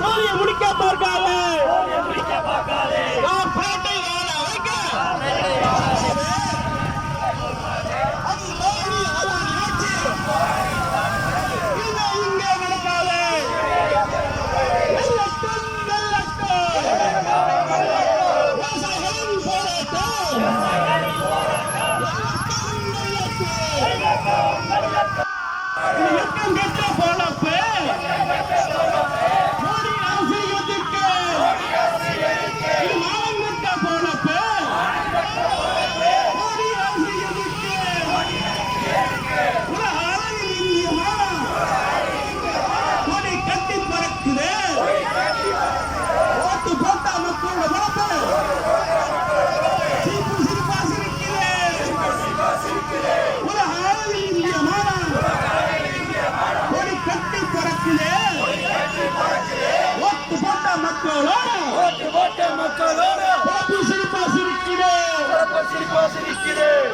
சோழியை முடிக்க பார்க்காதே. கார்ப்பரேட்டை வாழ வைக்க.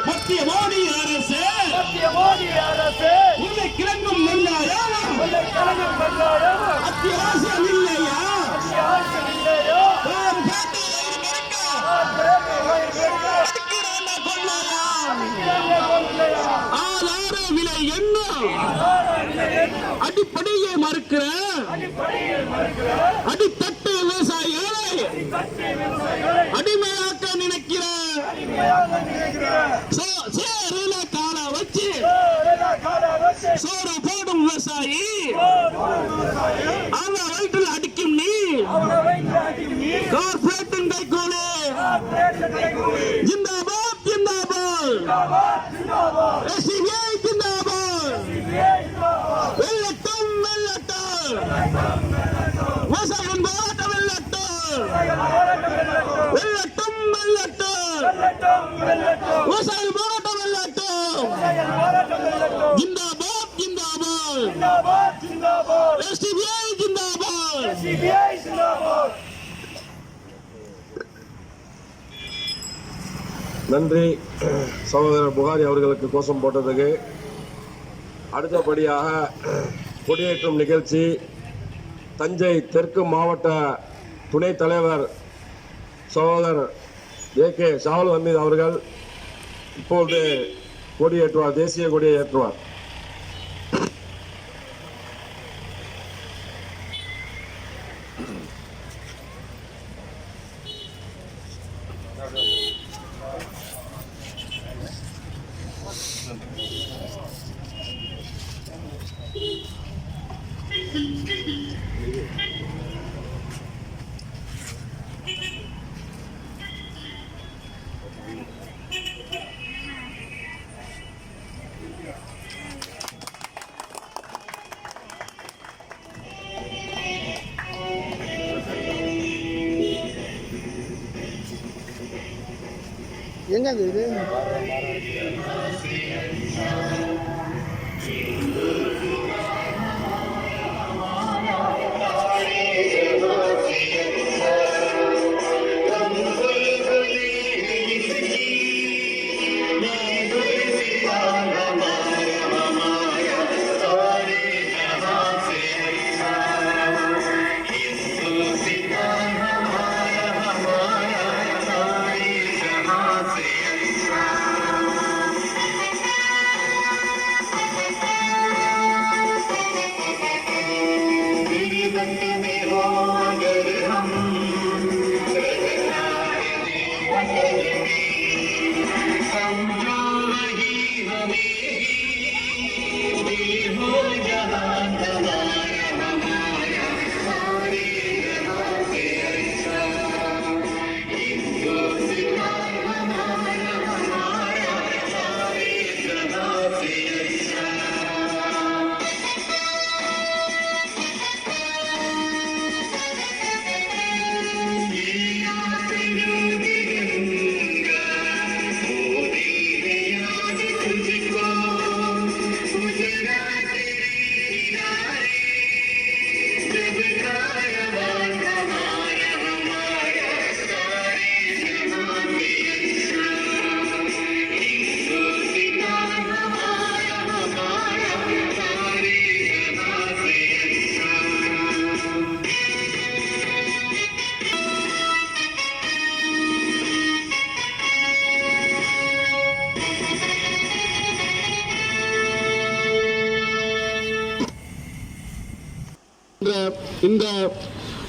மத்திய மோடி அரசு. உன்னை கிளங்கும் வெங்காயம் அத்தியாவசியம் இல்லையா? ஒரு பேட்டையில் இருக்க அடிக்கிறானா கொள்ளையா? ஆதார விலை என்ன? அடிப்படையை மறுக்கிற. அடித்தட்டு விவசாயிகளை. அடிமையாக்க ஜிந்தாபாத் ஜிந்தாபாத் எஸ்டிபிஐ ஜிந்தாபாத் வெள்ளட்டும் வெள்ளட்டும் விவசாயம் போராட்டம் வெள்ளட்டும் வெள்ளட்டும் வெள்ளட்டும் விவசாயம் போராட்டம் வெள்ளட்டும் ஜிந்தாபாத் ஜிந்தாபாத் எஸ்டிபிஐ ஜிந்தாபாத் நன்றி. சகோதரர் புகாரி அவர்களுக்கு கோஷம் போட்டதுக்கு அடுத்தபடியாக கொடியேற்றும் நிகழ்ச்சி. தஞ்சை தெற்கு மாவட்ட துணைத் தலைவர் சகோதரர் ஏ கே ஷாவுல் ஹமீத் அவர்கள் இப்பொழுது கொடியேற்றுவார் தேசிய கொடியை ஏற்றுவார். எங்க இது me home.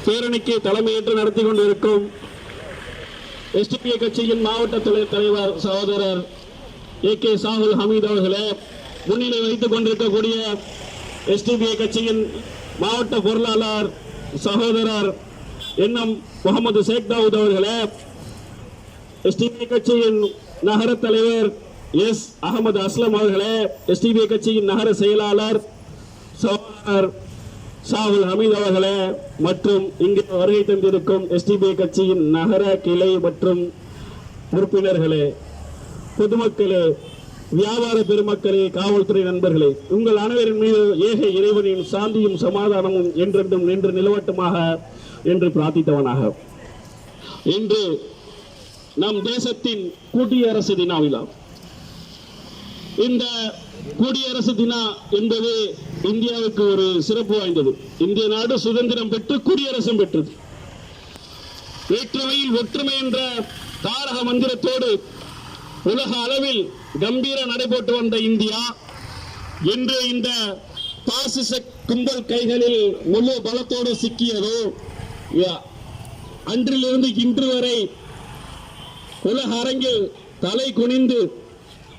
பேரணிக்கு தலைமையேற்று நடத்தி கொண்டிருக்கும் எஸ்டிபிஐ கட்சியின் மாவட்ட துணை தலைவர் சகோதரர் ஏ கே சாகுல் ஹமீத் அவர்களே முன்னிலை வைத்துக் கொண்டிருக்கக்கூடிய எஸ்டிபிஐ கட்சியின் மாவட்ட பொருளாளர் சகோதரர் என்எம் முகமது ஷேக் தாவூத் அவர்களே எஸ்டிபிஐ கட்சியின் நகர தலைவர் எஸ் அகமது அஸ்லம் அவர்களே எஸ்டிபிஐ கட்சியின் நகர செயலாளர் சகோதரர் ஷாகுல் ஹமீத் அவர்களே மற்றும் இங்கு வருகை தந்திருக்கும் எஸ்டிபிஐ கட்சியின் நகர கிளை மற்றும் உறுப்பினர்களே பொதுமக்களே வியாபார பெருமக்களே காவல்துறை நண்பர்களே உங்கள் அனைவரின் மீது ஏக இறைவனின் சாந்தியும் சமாதானமும் என்றென்றும் நின்று நிலவட்டுமாக என்று பிரார்த்தித்தவனாக. இன்று நம் தேசத்தின் குடியரசு தின விழா. இந்த குடியரசு தினா என்பது இந்தியாவுக்கு ஒரு சிறப்பு வாய்ந்தது. இந்திய நாடு சுதந்திரம் பெற்று குடியரசும் பெற்றது. வேற்றுமையில் ஒற்றுமை என்ற தாரக மந்திரத்தோடு உலக அளவில் கம்பீர நடைபோட்டு வந்த இந்தியா இன்று இந்த பாசிச கும்பல் கைகளில் முழு பலத்தோடு சிக்கியதோ யா- அன்றிலிருந்து இன்று வரை உலக அரங்கில் தலை குனிந்து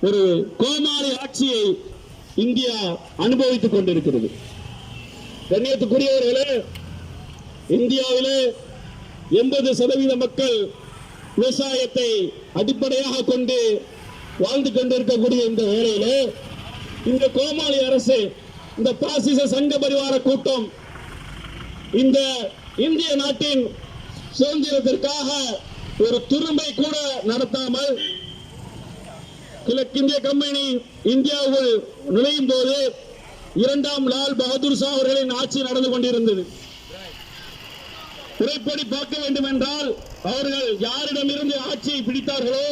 ஒரு கோமாளி ஆட்சியை இந்தியா அனுபவித்துக் கொண்டிருக்கிறது. கண்ணியத்துக்குரியவர்களே இந்தியாவிலே எண்பது சதவீத மக்கள் விவசாயத்தை அடிப்படையாக கொண்டு வாழ்ந்து கொண்டிருக்கக்கூடிய இந்த வேளையில இந்த கோமாளி அரசு இந்த பாசிச சங்க பரிவார கூட்டம் இந்த இந்திய நாட்டின் சுதந்திரத்திற்காக ஒரு துரும்பை கூட நடத்தாமல் கிழக்கிந்திய கம்பெனி இந்தியாவுக்குள் நுழையும் போது இரண்டாம் லால் பகதூர் ஷா அவர்களின் ஆட்சி நடந்து கொண்டிருந்தது. திரைப்படி பார்க்க வேண்டும் என்றால் அவர்கள் யாரிடமிருந்து ஆட்சியை பிடித்தார்களோ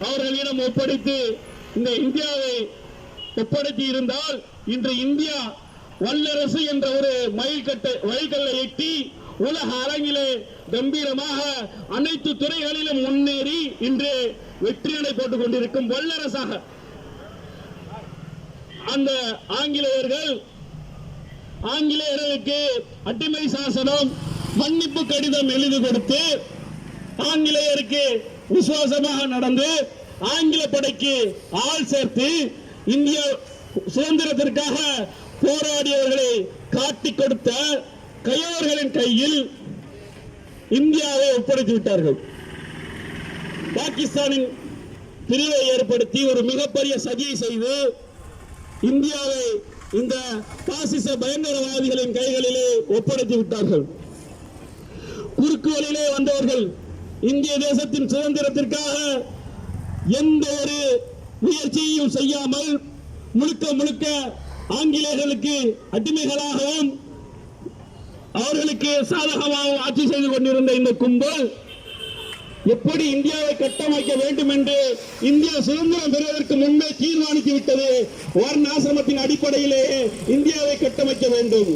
அவர்களிடம் ஒப்படைத்து இந்த இந்தியாவை ஒப்படைத்து இருந்தால் இன்று இந்தியா வல்லரசு என்ற ஒரு மைல்கட்டை மைல்கல்லை எட்டி உலக அரங்கிலே கம்பீரமாக அனைத்து துறைகளிலும் முன்னேறி இன்று வெற்றியடை போட்டுக் கொண்டிருக்கும் வல்லரசாக அந்த ஆங்கிலேயர்கள் ஆங்கிலேயர்களுக்கு அடிமை சாசனம் மன்னிப்பு கடிதம் எழுதி கொடுத்து ஆங்கிலேயருக்கு விசுவாசமாக நடந்து ஆங்கில படைக்கு ஆள் சேர்த்து இந்திய சுதந்திரத்திற்காக போராடியவர்களை காட்டிக் கொடுத்த கையோர்களின் கையில் இந்தியாவை ஒப்படைத்து விட்டார்கள். பாகிஸ்தானின் பிரிவை ஏற்படுத்தி ஒரு மிகப்பெரிய சதியை செய்து இந்தியாவை இந்த பாசிச பயங்கரவாதிகளின் கைகளிலே ஒப்படைத்து விட்டார்கள். குறுக்கு வழியிலே வந்தவர்கள் இந்திய தேசத்தின் சுதந்திரத்திற்காக எந்த ஒரு முயற்சியையும் செய்யாமல் முழுக்க முழுக்க ஆங்கிலேயர்களுக்கு அடிமைகளாகவும் அவர்களுக்கு சாதகமாக ஆட்சி செய்து கொண்டிருந்த இந்த கும்பல் எப்படி இந்தியாவை கட்டமைக்க வேண்டும் என்று இந்தியா சுதந்திரம் பெறுவதற்கு முன்பே தீர்மானித்து விட்டது. வர்ணாசிரமத்தின் அடிப்படையிலே இந்தியாவை கட்டமைக்க வேண்டும்.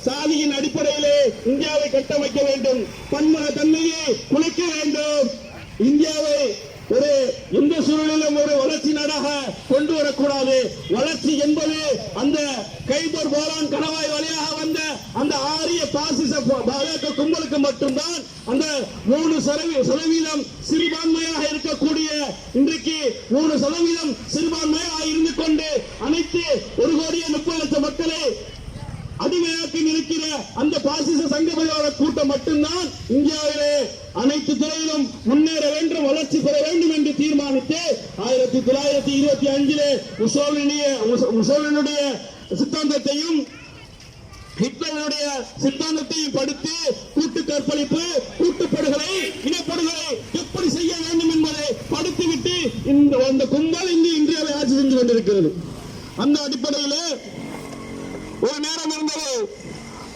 சாதியின் அடிப்படையிலே இந்தியாவை கட்டமைக்க வேண்டும். பன்முக தன்மையை குலைக்க வேண்டும். இந்தியாவை ஒரு எந்த சூழலிலும் ஒரு வளர்ச்சி நாடாக கொண்டு வரக்கூடாது. வளர்ச்சி என்பது அந்த கைபர் போலான் கணவாய் வழியாக வந்த அந்த ஆரிய பாசிச பாஜக கும்பலுக்கு மட்டும்தான் அந்த மூணு சதவீதம் சிறுபான்மையாக இருக்கக்கூடிய இன்றைக்கு மூணு சதவீதம் சிறுபான்மையாக இருந்து கொண்டு அனைத்து ஒரு கோடியே முப்பது லட்சம் மக்களை அடிமையாக்கி நிற்கிற அந்த பாசிச சங்க பரிவார கூட்டம் மட்டும்தான் இந்தியாவிலே அனைத்து துறையிலும் முன்னேற வேண்டும் வளர்ச்சி பெற வேண்டும் என்று தீர்மானித்து ஆயிரத்தி தொள்ளாயிரத்தி இருபத்தி அஞ்சிலே முசோலினிய முச- முசோலினுடைய சித்தாந்தத்தையும் ஹிட்லருடைய சித்தாந்தத்தையும் படித்து கூட்டு கற்பழிப்பு கூட்டுப்படுகொலை இனப்படுகொலை எப்படி செய்ய வேண்டும் என்பதை படித்துவிட்டு இந்த அந்த கும்பல் இங்கு இந்தியாவை ஆட்சி செஞ்சு கொண்டிருக்கிறது. அந்த அடிப்படையிலே ஒரு நேரம் இருந்தது.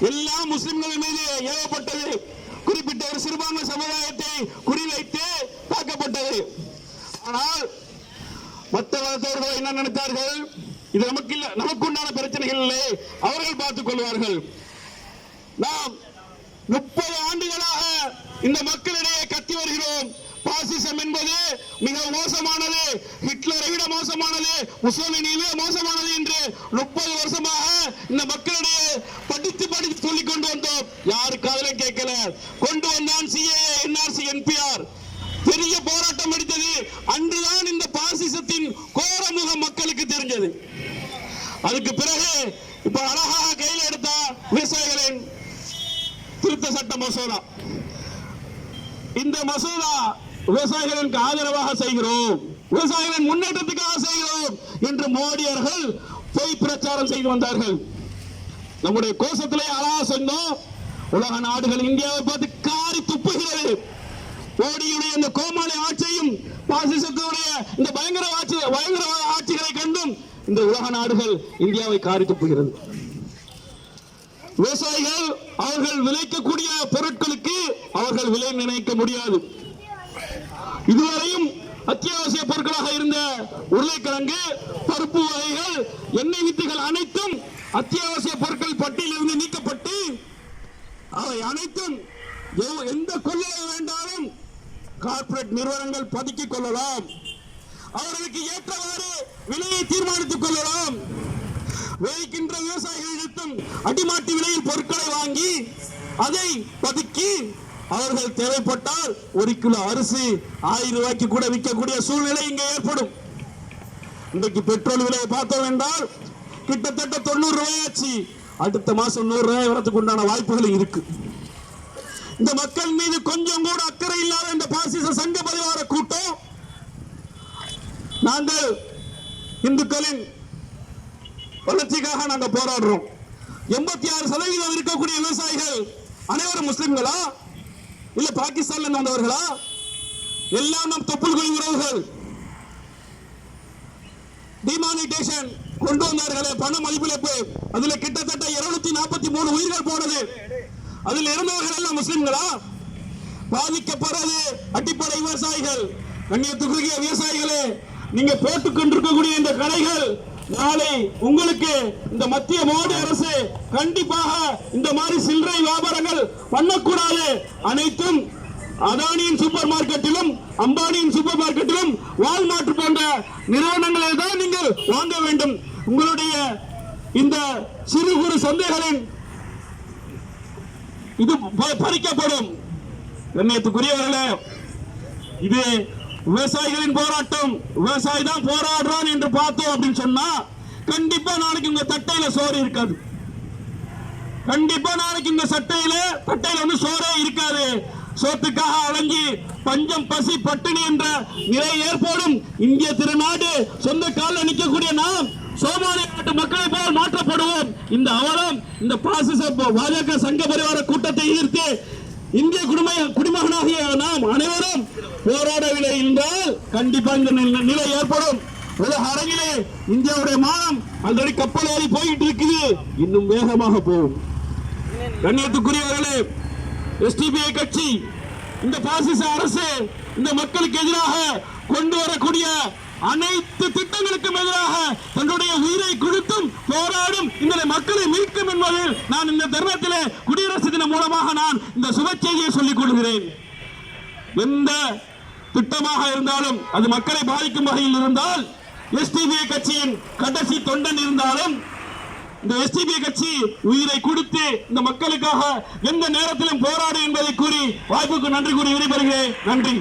எல்லா முஸ்லிம்கள் மீது ஏவப்பட்டது. குறிப்பிட்ட ஒரு சிறுபான்மை சமுதாயத்தை குறிவைத்து தாக்கப்பட்டது. ஆனால் மற்ற மதத்தவர்கள் என்ன நினைத்தார்கள்? இது நமக்கு இல்ல நமக்கு உண்டான பிரச்சனைகள் இல்லை. அவர்கள் பார்த்துக் கொள்வார்கள். நாம் முப்பது ஆண்டுகளாக இந்த மக்களிடையே கத்தி வருகிறோம். பாசிசம் என்பது மிக மோசமானது. ஹிட்லரை விட மோசமானது. முசோலினியிலே மோசம் மோசமானது என்று முப்பது வருஷமாக இந்த மக்களிடையே படித்து படித்து சொல்லிக் கொண்டு வந்தோம் இருந்தது அதுக்கு பிறகு இப்ப அழகாக கையில் எடுத்த விவசாயிகளின் திருத்த சட்ட மசோதா இந்த மசோதா விவசாயிகளுக்கு ஆதரவாக செய்கிறோம் விவசாயிகளின் முன்னேற்றத்துக்காக செய்கிறோம் என்று மோடி அவர்கள் பொய் பிரச்சாரம் செய்து வந்தார்கள். நம்முடைய கோஷத்திலே அழகா சொன்னோம் உலக நாடுகள் இந்தியாவை பார்த்து காரி துப்புகிறது. மோடியுடைய இந்த கோமாளி ஆட்சியும் பாசிசத்துடைய இந்த பயங்கர ஆட்சி பயங்கர ஆட்சிகளை கண்டும் இந்த உலக நாடுகள் இந்தியாவை காரி துப்புகிறது. விவசாயிகள் அவர்கள் விளைக்கக்கூடிய பொருட்களுக்கு அவர்கள் விலை நிர்ணயிக்க முடியாது. இதுவரையும் அத்தியாவசிய பொருட்களாக இருந்த உருளைக்கிழங்கு பருப்பு வகைகள் எண்ணெய் வித்துகள் அனைத்தும் அத்தியாவசிய பொருட்கள் பட்டியலிருந்து நீக்கப்பட்டு அவை அனைத்தும் எந்த கொள்ளையை வேண்டாலும் கார்ப்பரேட் நிறுவனங்கள் பதுக்கிக் கொள்ளலாம். அவர்களுக்கு ஏற்றவாறு விலையை தீர்மானித்துக் கொள்ளலாம். விளைக்கின்ற விவசாயிகளிடத்தும் அடிமாட்டு விலையில் பொருட்களை வாங்கி அதை பதுக்கி அவர்கள் தேவைப்பட்டால் ஒரு கிலோ அரிசி ஆயிரம் ரூபாய்க்கு கூட விற்கக்கூடிய சூழ்நிலை இங்கே ஏற்படும். இன்றைக்கு பெட்ரோல் விலையை பார்த்தோம் என்றால் கிட்டத்தட்ட தொண்ணூறு ரூபாயாச்சு. அடுத்த மாசம் நூறு ரூபாய் வரத்துக்கு உண்டான வாய்ப்புகள் இருக்கு. இந்த மக்கள் மீது கொஞ்சம் கூட அக்கறை இல்லாத இந்த பாசிச சங்க பரிவார கூட்டம் நாங்கள் இந்துக்களின் வளர்ச்சிக்காக நாங்கள் போராடுறோம். எண்பத்தி ஆறு சதவீதம் இருக்கக்கூடிய விவசாயிகள் அனைவரும் முஸ்லிம்களா? இல்ல பாகிஸ்தான்ல இருந்து வந்தவர்களா எல்லாம் நம் தொப்புள் உறவுகள். டிமானிட்டேஷன் கொண்டு வந்தார்களே பண மதிப்பிழப்பு. அதுல கிட்டத்தட்ட இருநூத்தி நாற்பத்தி மூணு உயிர்கள் போனது. அதில் இருந்தவர்கள் எல்லாம் முஸ்லிம்களா? பாதிக்கப்படுறது அடிப்படை விவசாயிகள். கண்ணியத்துக்குரிய விவசாயிகளே நீங்க போட்டுக் கொண்டிருக்கக்கூடிய இந்த கடைகள் நாளை உங்களுக்கு இந்த மத்திய மோடி அரசு கண்டிப்பாக இந்த மாதிரி சில்லறை வியாபாரங்கள் பண்ணக்கூடாது. அனைத்தும் அதானியின் சூப்பர் மார்க்கெட்டிலும் அம்பானியின் சூப்பர் மார்க்கெட்டிலும் வால்மார்ட் போன்ற நிறுவனங்களில் தான் நீங்கள் வாங்க வேண்டும். உங்களுடைய இந்த சிறு குறு சந்தைகளின் இது பறிக்கப்படும். கண்ணியத்துக்குரியவர்களே இது விவசாயிகளின் போராட்டம். விவசாயி தான் போராடுறான் என்று பார்த்தோம் அப்படின்னு சொன்னா கண்டிப்பா நாளைக்கு உங்க தட்டையில சோறு இருக்காது. கண்டிப்பா நாளைக்கு இந்த சட்டையில தட்டையில வந்து சோறே இருக்காது. சோத்துக்காக அலைஞ்சி பஞ்சம் பசி பட்டினி என்ற நிலை ஏற்படும். இந்திய திருநாடு சொந்த காலில் நிற்கக்கூடிய நாம் சோமாலிய நாட்டு மக்களை போல் மாற்றப்படுவோம். இந்த அவலம் இந்த பாசிச பாஜக சங்க பரிவார கூட்டத்தை ஈர்த்து இந்திய குடிமை குடிமகனாகிய நாம் அனைவரும் போராடவில்லை என்றால் கண்டிப்பா இந்த நில- நிலை ஏற்படும். உலக அரங்கிலே இந்தியாவுடைய மானம் ஆல்ரெடி கப்பல் ஏறி போயிட்டு இருக்குது இன்னும் வேகமாக போகும். கண்ணியத்துக்குரியவர்களே எஸ்டிபிஐ கட்சி இந்த பாசிச அரசு இந்த மக்களுக்கு எதிராக கொண்டு வரக்கூடிய அனைத்து திட்டங்களுக்கும் எதிராக தன்னுடைய உயிரை கொடுத்தும் போராடும் இந்த மக்களை மீட்கும் என்பதில் நான் இந்த தருணத்திலே மூலமாக நான் இந்த சுப செய்தியை சொல்லிக் கொள்கிறேன். எந்த திட்டமாக இருந்தாலும் அது மக்களை பாதிக்கும் வகையில் இருந்தால் எஸ்டிபிஐ கட்சியின் கடைசி தொண்டன் இருந்தாலும் இந்த எஸ்டிபி கட்சி உயிரை கொடுத்து இந்த மக்களுக்காக எந்த நேரத்திலும் போராடு என்பதை கூறி வாய்ப்புக்கு நன்றி கூறி விடைபெறுகிறேன். நன்றி.